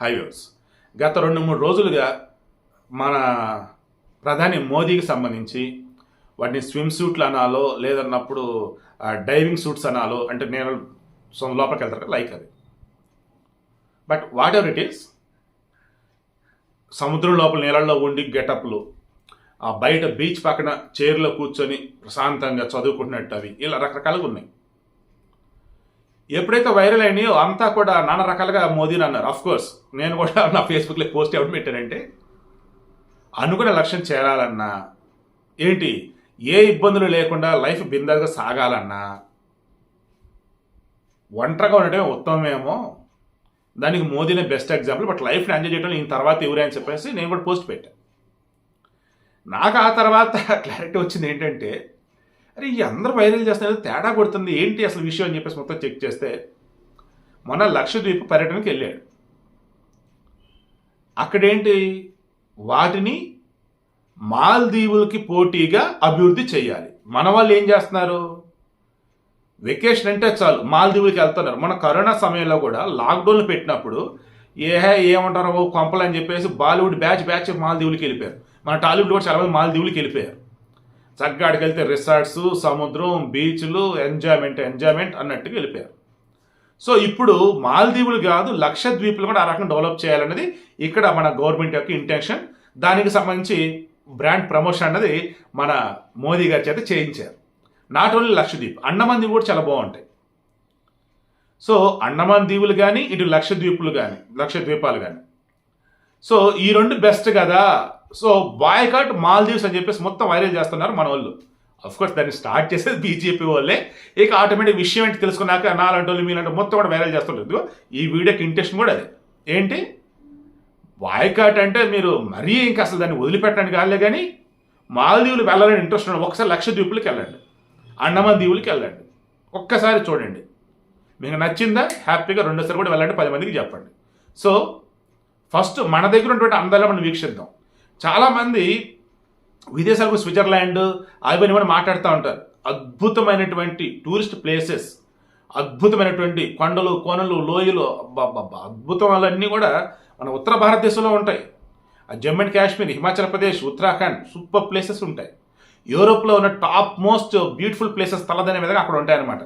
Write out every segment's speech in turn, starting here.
Highways. గత రెండు మూడు రోజులుగా మన ప్రధాని మోదీకి సంబంధించి వాటిని స్విమ్ సూట్లు అనాలో లేదన్నప్పుడు డైవింగ్ సూట్స్ అనాలో అంటే నేను సొంత లోపలికి వెళ్తారు కదా, లైక్ అది. But whatever it is? సముద్రం లోపల నీళ్ళల్లో ఉండి గెటప్లు ఆ బయట బీచ్ పక్కన చైర్లో కూర్చొని ప్రశాంతంగా చదువుకుంటున్నట్టు అవి ఇలా రకరకాలుగా ఉన్నాయి. ఎప్పుడైతే వైరల్ అయినాయో అంతా కూడా నానా రకాలుగా మోదీని అన్నారు. అఫ్ కోర్స్ నేను కూడా నా ఫేస్బుక్లో పోస్ట్ ఎవరు పెట్టానంటే అనుకున్న లక్ష్యం చేరాలన్నా ఏంటి ఏ ఇబ్బందులు లేకుండా లైఫ్ బిందాగా సాగాలన్నా ఒంటరిగా ఉండటమే ఉత్తమమేమో దానికి మోదీనే బెస్ట్ ఎగ్జాంపుల్ బట్ లైఫ్ని ఎంజాయ్ చేయడం నేను తర్వాత ఎవరే అని చెప్పేసి నేను కూడా పోస్ట్ పెట్టాను నాకు ఆ తర్వాత క్లారిటీ వచ్చింది ఏంటంటే అరే ఈ అందరూ వైరల్ చేస్తున్నారు తేడా కొడుతుంది ఏంటి అసలు విషయం అని చెప్పేసి మొత్తం చెక్ చేస్తే మొన్న లక్షద్వీప్ పర్యటనకి వెళ్ళాడు. అక్కడేంటి? వాటిని మాల్దీవులకి పోటీగా అభివృద్ధి చేయాలి. మన వాళ్ళు ఏం చేస్తున్నారు? వెకేషన్ అంటే చాలు మాల్దీవులకి వెళ్తున్నారు. మన కరోనా సమయంలో కూడా లాక్డౌన్ పెట్టినప్పుడు ఏహే ఏమంటారో కొంపలు అని చెప్పేసి బాలీవుడ్ బ్యాచ్ బ్యాచ్ మాల్దీవులకి వెళ్ళిపోయారు. మన టాలీవుడ్ కూడా చాలా మంది మాల్దీవులకి వెళ్ళిపోయారు. చక్కగా అక్కడికి వెళ్తే రిసార్ట్స్ సముద్రం బీచ్లు ఎంజాయ్మెంట్ ఎంజాయ్మెంట్ అన్నట్టుగా వెళ్ళిపోయారు. సో ఇప్పుడు మాల్దీవులు కాదు లక్షద్వీపులు కూడా ఆ రకంగా డెవలప్ చేయాలన్నది ఇక్కడ మన గవర్నమెంట్ యొక్క ఇంటెన్షన్. దానికి సంబంధించి బ్రాండ్ ప్రమోషన్ అన్నది మన మోదీ గారి చేత చేయించారు. నాట్ ఓన్లీ లక్షద్వీప్ అండమాన్ దీవులు కూడా చాలా బాగుంటాయి. సో అండమాన్ దీవులు కానీ ఇటు లక్షద్వీపులు కానీ లక్షద్వీపాలు కానీ సో ఈ రెండు బెస్ట్ కదా సో బాయ్కాట్ మాల్దీవ్స్ అని చెప్పేసి మొత్తం వైరల్ చేస్తున్నారు మన వాళ్ళు. అఫ్ కోర్స్ దాన్ని స్టార్ట్ చేసేది బీజేపీ వాళ్ళే. ఇక ఆటోమేటిక్ విషయం ఏంటి తెలుసుకున్నాక నాలంటి వాళ్ళు మీలాంటి మొత్తం కూడా వైరల్ చేస్తుంటారు ఈ వీడియోకి ఇంట్రెస్ట్ కూడా అదే. ఏంటి? బాయ్కాట్ అంటే మీరు మరీ ఇంకా అసలు దాన్ని వదిలిపెట్టడానికి కాలే కానీ మాల్దీవులు వెళ్ళాలని ఇంట్రెస్ట్ ఉండదు ఒకసారి లక్షద్వీపులకి వెళ్ళండి. అండమాన్ దీవులకి వెళ్ళండి. ఒక్కసారి చూడండి. మీకు నచ్చిందా? హ్యాపీగా రెండోసారి కూడా వెళ్ళండి. పది మందికి చెప్పండి. సో ఫస్ట్ మన దగ్గర ఉన్నటువంటి అందాలను మనం వీక్షిద్దాం. చాలామంది విదేశాలకు స్విట్జర్లాండ్ అవన్నీ కూడా మాట్లాడుతూ ఉంటారు. అద్భుతమైనటువంటి టూరిస్ట్ ప్లేసెస్ అద్భుతమైనటువంటి కొండలు కోనలు లోయలు అబ్బబ్బబ్బా కూడా మన ఉత్తర భారతదేశంలో ఉంటాయి. ఆ Jammu and Kashmir Himachal Pradesh Uttarakhand super places ఉంటాయి. యూరోప్లో ఉన్న టాప్ మోస్ట్ బ్యూటిఫుల్ ప్లేసెస్ తలదనే విధంగా అక్కడ ఉంటాయన్నమాట.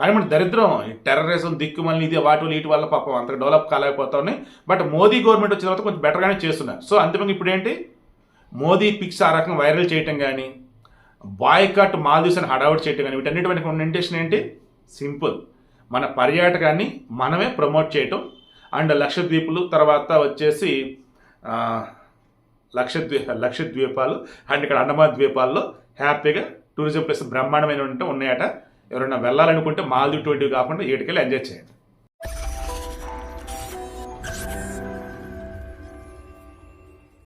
కానీ మన దరిద్రం టెర్రరిజం దిక్కుమల్ని ఇది వాటి వల్ల వీటి వల్ల పాపం అంత డెవలప్ కాలేకపోతా ఉన్నాయి. బట్ మోదీ గవర్నమెంట్ వచ్చిన తర్వాత కొంచెం బెటర్గానే చేస్తున్నారు. సో అంతిమంగా ఇప్పుడు ఏంటి మోదీ పిక్స్ ఆ రకంగా వైరల్ చేయటం కానీ బాయ్కట్ మాల్దీవ్స్ అని హడావుట్ చేయటం కానీ వీటన్నిటి వెనక ఉన్న ఇంటెన్షన్ ఏంటి? సింపుల్. మన పర్యాటకాన్ని మనమే ప్రమోట్ చేయటం. అండ్ లక్షద్వీపులు తర్వాత వచ్చేసి లక్షద్వీ లక్షద్వీపాలు అండ్ ఇక్కడ అండమాన్ ద్వీపాల్లో హ్యాపీగా టూరిజం ప్లేస్ బ్రహ్మాండమైన ఉంటే ఉన్నాయట. ఎవరైనా వెళ్ళాలనుకుంటే మాల్దీవ్ ట్వంటీ కాకుండా వీటికెళ్ళి ఎంజాయ్ చేయండి.